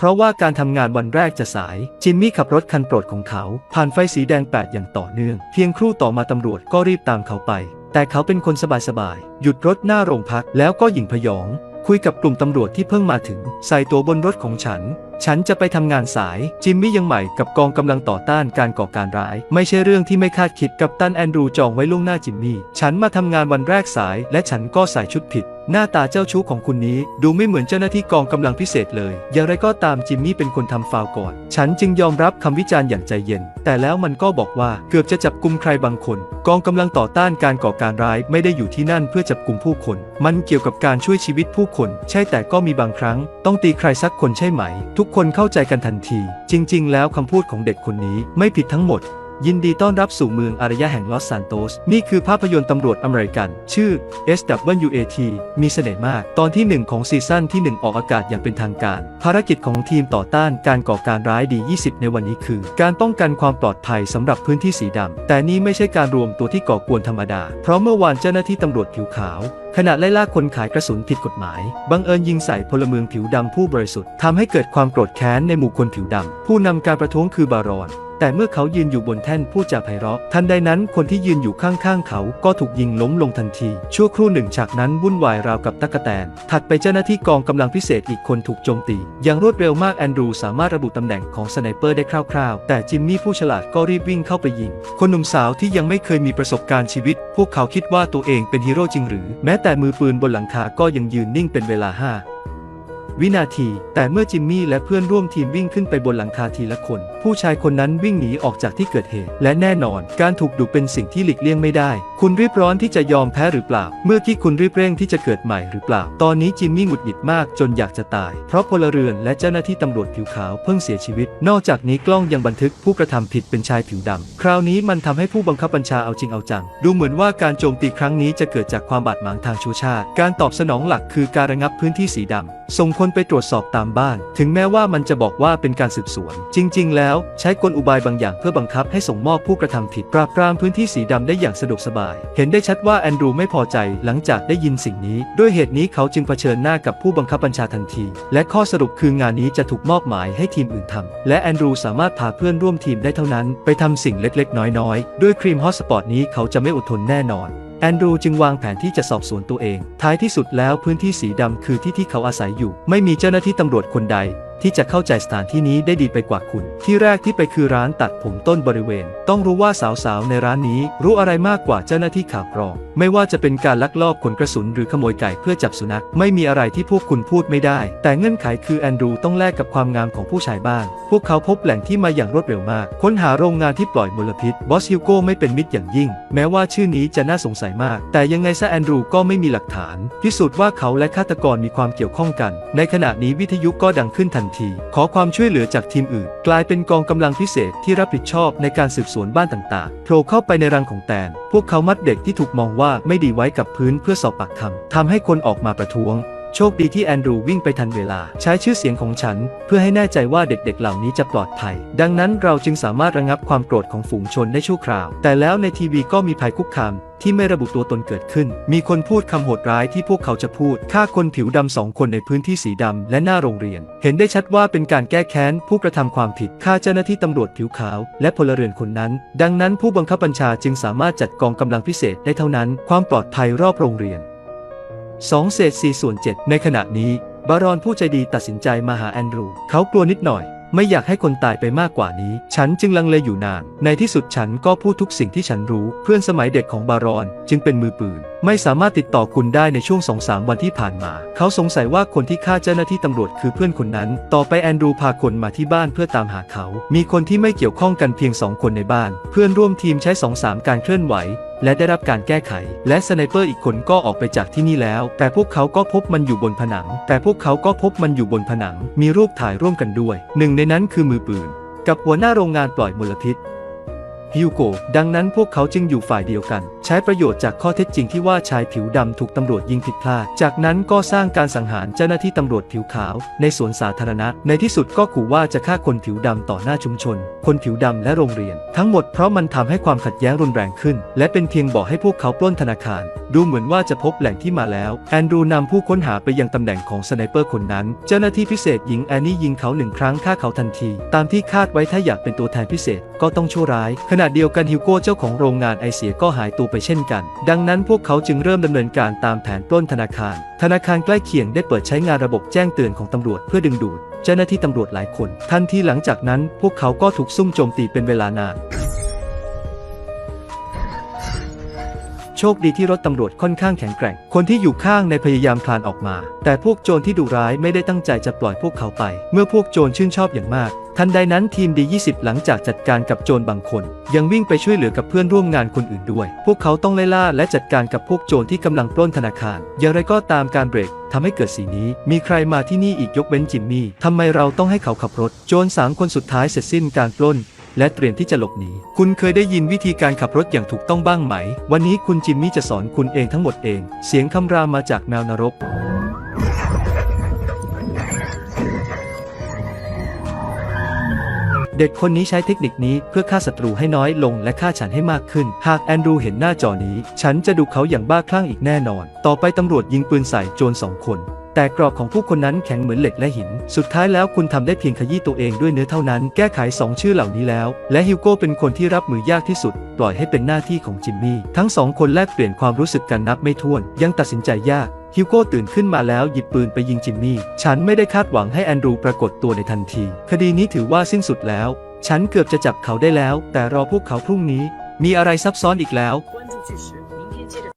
เพราะว่าการทำงานวันแรกจะสาย จิมมี่ขับรถคันโปรดของเขา ผ่านไฟสีแดงแปดอย่างต่อเนื่อง เพียงครู่ต่อมาตำรวจก็รีบตามเขาไป แต่เขาเป็นคนสบายๆ หยุดรถหน้าโรงพักแล้วก็หยิ่งพยอง คุยกับกลุ่มตำรวจที่เพิ่งมาถึง ใส่ตัวบนรถของฉัน ฉันจะไปทำงานสาย จิมมี่ยังใหม่กับกองกำลังต่อต้านการก่อการร้าย ไม่ใช่เรื่องที่ไม่คาดคิดกับตันแอนดรูจองไว้ล่วงหน้าจิมมี่ ฉันมาทำงานวันแรกสาย และฉันก็ใส่ชุดผิด หน้าตาเจ้าชู้ของคุณนี้ดูไม่เหมือนเจ้าหน้าที่กองกำลังพิเศษเลย อย่างไรก็ตามจิมมี่เป็นคนทำฟาวก่อน ฉันจึงยอมรับคำวิจารณ์อย่างใจเย็น แต่แล้วมันก็บอกว่าเกือบจะจับกุมใครบางคน กองกำลังต่อต้านการก่อการร้ายไม่ได้อยู่ที่นั่นเพื่อจับกุมผู้คน มันเกี่ยวกับการช่วยชีวิตผู้คน ใช่แต่ก็มีบางครั้ง ต้องตีใครสักคนใช่ไหม ทุกคนเข้าใจกันทันที จริง ๆ แล้วคำพูดของเด็กคนนี้ไม่ผิดทั้งหมด ยินดีต้อนรับสู่เมืองอารยะแห่งลอสซานโตส นี่คือภาพยนตร์ตำรวจอเมริกัน ชื่อ SWAT มีเสน่ห์มาก ตอนที่ 1 ของซีซั่นที่ 1 ออกอากาศอย่างเป็นทางการ ภารกิจของทีมต่อต้านการก่อการร้ายดี 20 ในวันนี้คือ การป้องกันความปลอดภัยสำหรับพื้นที่สีดำ แต่นี่ไม่ใช่การรวมตัวที่ก่อกวนธรรมดา เพราะเมื่อวานเจ้าหน้าที่ตำรวจผิวขาวขณะไล่ล่าคนขายกระสุนผิดกฎหมาย บังเอิญยิงใส่พลเมืองผิวดำผู้บริสุทธิ์ทำให้เกิดความโกรธแค้นในหมู่คนผิวดำ ผู้นำการประท้วงคือบารอน แต่เมื่อเขายืนอยู่บนแท่นพูดจาไพเราะ ทันใดนั้นคนที่ยืนอยู่ข้างๆเขาก็ถูกยิงล้มลงทันที ชั่วครู่หนึ่งฉากนั้นวุ่นวายราวกับตะกแตน ถัดไปเจ้าหน้าที่กองกำลังพิเศษอีกคนถูกโจมตี อย่างรวดเร็วมากแอนดรูสามารถระบุตำแหน่งของสไนเปอร์ได้คร่าวๆ แต่จิมมี่ผู้ฉลาดก็รีบวิ่งเข้าไปยิง คนหนุ่มสาวที่ยังไม่เคยมีประสบการณ์ชีวิต พวกเขาคิดว่าตัวเองเป็นฮีโร่จริงหรือ แม้แต่มือปืนบนหลังคาก็ยังยืนนิ่งเป็นเวลาห้า วินาที แต่เมื่อจิมมี่และเพื่อนร่วมทีมวิ่งขึ้นไปบนหลังคาทีละคน ผู้ชายคนนั้นวิ่งหนีออกจากที่เกิดเหตุ และแน่นอน การถูกดุเป็นสิ่งที่หลีกเลี่ยงไม่ได้ คุณรีบร้อนที่จะยอมแพ้หรือเปล่า เมื่อที่คุณรีบเร่งที่จะเกิดใหม่หรือเปล่า ตอนนี้จิมมี่หงุดหงิดมากจนอยากจะตาย เพราะพลเรือนและเจ้าหน้าที่ตำรวจผิวขาวเพิ่งเสียชีวิต นอกจากนี้กล้องยังบันทึกผู้กระทำผิดเป็นชายผิวดำคราวนี้มันทำให้ผู้บังคับบัญชาเอาจริงเอาจัง ดูเหมือนว่าการโจมตีครั้งนี้จะเกิดจากความบาดหมางทางชูชาติ การตอบสนองหลักคือการระงับพื้นที่สีดำส่งคนไปตรวจสอบตามบ้าน ถึงแม้ว่ามันจะบอกว่าเป็นการสืบสวน จริง ๆ แล้วใช้กลอุบายบางอย่างเพื่อบังคับให้ส่งมอบผู้กระทำผิด ปราบปรามพื้นที่สีดำได้อย่างสะดวกสบาย เห็นได้ชัดว่าแอนดรูไม่พอใจหลังจากได้ยินสิ่งนี้ ด้วยเหตุนี้เขาจึงเผชิญหน้ากับผู้บังคับบัญชาทันที และข้อสรุปคืองานนี้จะถูกมอบหมายให้ทีมอื่นทำและแอนดรูสามารถพาเพื่อนร่วมทีมได้เท่านั้น ไปทำสิ่งเล็กๆ น้อยๆ ด้วยครีมฮอตสปอตนี้เขาจะไม่อดทนแน่นอน แอนดรูจึงวางแผนที่จะสอบสวนตัวเอง ท้ายที่สุดแล้วพื้นที่สีดำคือที่ที่เขาอาศัยอยู่ ไม่มีเจ้าหน้าที่ตำรวจคนใด ที่จะเข้าใจสถานที่นี้ได้ดีไปกว่าคุณ ที่แรกที่ไปคือร้านตัดผมต้นบริเวณ ต้องรู้ว่าสาวๆในร้านนี้รู้อะไรมากกว่าเจ้าหน้าที่ข่าวกรอง ไม่ว่าจะเป็นการลักลอบขนกระสุนหรือขโมยไก่เพื่อจับสุนัข ไม่มีอะไรที่พวกคุณพูดไม่ได้ แต่เงื่อนไขคือแอนดรูต้องแลกกับความงามของผู้ชายบ้าง พวกเขาพบแหล่งที่มาอย่างรวดเร็วมาก ค้นหาโรงงานที่ปล่อยมลพิษบอสฮิวโก้ไม่เป็นมิตรอย่างยิ่ง แม้ว่าชื่อนี้จะน่าสงสัยมาก แต่ยังไงซะแอนดรูก็ไม่มีหลักฐานพิสูจน์ว่าเขาและฆาตกรมีความเกี่ยวข้องกัน ในขณะนี้วิทยุก็ดังขึ้นทันที ขอความช่วยเหลือจากทีมอื่น กลายเป็นกองกำลังพิเศษที่รับผิดชอบในการสืบสวนบ้านต่างๆ โผล่เข้าไปในรังของแตน พวกเขามัดเด็กที่ถูกมองว่าไม่ดีไว้กับพื้นเพื่อสอบปากคำทำให้คนออกมาประท้วง โชคดีที่แอนดรูวิ่งไปทันเวลา ใช้ชื่อเสียงของฉัน เพื่อให้แน่ใจว่าเด็กๆ เหล่านี้จะปลอดภัย ดังนั้นเราจึงสามารถระงับความโกรธของฝูงชนได้ชั่วคราว แต่แล้วในทีวีก็มีภัยคุกคามที่ไม่ระบุตัวตนเกิดขึ้น มีคนพูดคำโหดร้ายที่พวกเขาจะพูด ฆ่าคนผิวดำสองคนในพื้นที่สีดำและหน้าโรงเรียน เห็นได้ชัดว่าเป็นการแก้แค้น ผู้กระทำความผิด ฆ่าเจ้าหน้าที่ตำรวจผิวขาว และพลเรือนคนนั้น ดังนั้นผู้บังคับบัญชาจึงสามารถจัดกองกำลังพิเศษได้เท่านั้น ความปลอดภัยรอบโรงเรียน 2 เศษ4ส่วน7ในขณะนี้ บารอนผู้ใจดีตัดสินใจมาหาแอนดรู เขากลัวนิดหน่อย ไม่อยากให้คนตายไปมากกว่านี้ ฉันจึงลังเลอยู่นาน ในที่สุดฉันก็พูดทุกสิ่งที่ฉันรู้ เพื่อนสมัยเด็กของบารอนจึงเป็นมือปืน ไม่สามารถติดต่อคุณได้ในช่วงสองสามวันที่ผ่านมา เขาสงสัยว่าคนที่ฆ่าเจ้าหน้าที่ตำรวจคือเพื่อนคนนั้น ต่อไปแอนดรูพาคนมาที่บ้านเพื่อตามหาเขา มีคนที่ไม่เกี่ยวข้องกันเพียงสองคนในบ้าน เพื่อนร่วมทีมใช้สองสามการเคลื่อนไหว และได้รับการแก้ไข และสไนเปอร์อีกคนก็ออกไปจากที่นี่แล้ว แต่พวกเขาก็พบมันอยู่บนผนัง แต่พวกเขาก็พบมันอยู่บนผนัง มีรูปถ่ายร่วมกันด้วย หนึ่งในนั้นคือมือปืน กับหัวหน้าโรงงานปล่อยมลพิษ ฮิวโกดังนั้นพวกเขาจึงอยู่ฝ่ายเดียวกัน ใช้ประโยชน์จากข้อเท็จจริงที่ว่าชายผิวดำถูกตำรวจยิงผิดพลาด จากนั้นก็สร้างการสังหารเจ้าหน้าที่ตำรวจผิวขาว ในสวนสาธารณะ ในที่สุดก็ขู่ว่าจะฆ่าคนผิวดำต่อหน้าชุมชน คนผิวดำและโรงเรียน ทั้งหมดเพราะมันทำให้ความขัดแย้งรุนแรงขึ้น และเป็นเพียงบอกให้พวกเขาปล้นธนาคาร ดูเหมือนว่าจะพบแหล่งที่มาแล้วแอนดรูนำผู้ค้นหาไปยังตำแหน่งของสไนเปอร์คนนั้น เจ้าหน้าที่พิเศษหญิงแอนนี่ยิงเขาหนึ่งครั้งฆ่าเขาทันที ตามที่คาดไว้ถ้าอยากเป็นตัวแทนพิเศษก็ต้องชั่วร้ายขณะเดียวกันฮิวโก้เจ้าของโรงงานไอเสียก็หายตัวไปเช่นกัน ดังนั้นพวกเขาจึงเริ่มดำเนินการตามแผนปล้นธนาคาร ธนาคารใกล้เคียงได้เปิดใช้งานระบบแจ้งเตือนของตำรวจเพื่อดึงดูดเจ้าหน้าที่ตำรวจหลายคน ทันทีหลังจากนั้นพวกเขาก็ถูกซุ่มโจมตีเป็นเวลานาน โชคดีที่รถตำรวจค่อนข้างแข็งแกร่ง คนที่อยู่ข้างในพยายามคลานออกมา แต่พวกโจรที่ดุร้ายไม่ได้ตั้งใจจะปล่อยพวกเขาไป เมื่อพวกโจรชื่นชอบอย่างมาก ทันใดนั้นทีมดี 20 หลังจากจัดการกับโจรบางคน ยังวิ่งไปช่วยเหลือกับเพื่อนร่วมงานคนอื่นด้วย พวกเขาต้องไล่ล่าและจัดการกับพวกโจรที่กำลังปล้นธนาคาร อย่างไรก็ตามการเบรกทำให้เกิดสีนี้ มีใครมาที่นี่อีกยกเว้นจิมมี่ทำไมเราต้องให้เขาขับรถ โจรสามคนสุดท้ายเสร็จสิ้นการปล้น และเตรียมที่จะหลบหนี คุณเคยได้ยินวิธีการขับรถอย่างถูกต้องบ้างไหม วันนี้คุณจิมมี่จะสอนคุณเองทั้งหมดเอง เสียงคำรามมาจากแมวนรกเด็กคนนี้ใช้เทคนิคนี้เพื่อฆ่าศัตรูให้น้อยลงและฆ่าฉันให้มากขึ้น หากแอนดรูเห็นหน้าจอนี้ ฉันจะดูเขาอย่างบ้าคลั่งอีกแน่นอน ต่อไปตำรวจยิงปืนใส่โจรสองคน แต่กรอบของผู้คนนั้นแข็งเหมือนเหล็กและหิน สุดท้ายแล้วคุณทำได้เพียงขยี้ตัวเองด้วยเนื้อเท่านั้น แก้ไข 2 ชื่อเหล่านี้แล้ว และฮิวโก้เป็นคนที่รับมือยากที่สุด ปล่อยให้เป็นหน้าที่ของจิมมี่ ทั้งสองคนแลกเปลี่ยนความรู้สึกกันนับไม่ถ้วน ยังตัดสินใจยาก ฮิวโก้ตื่นขึ้นมาแล้วหยิบปืนไปยิงจิมมี่ ฉันไม่ได้คาดหวังให้แอนดรูปรากฏตัวในทันที คดีนี้ถือว่าสิ้นสุดแล้ว ฉันเกือบจะจับเขาได้แล้ว แต่รอพวกเขาพรุ่งนี้ มีอะไรซับซ้อนอีกแล้ว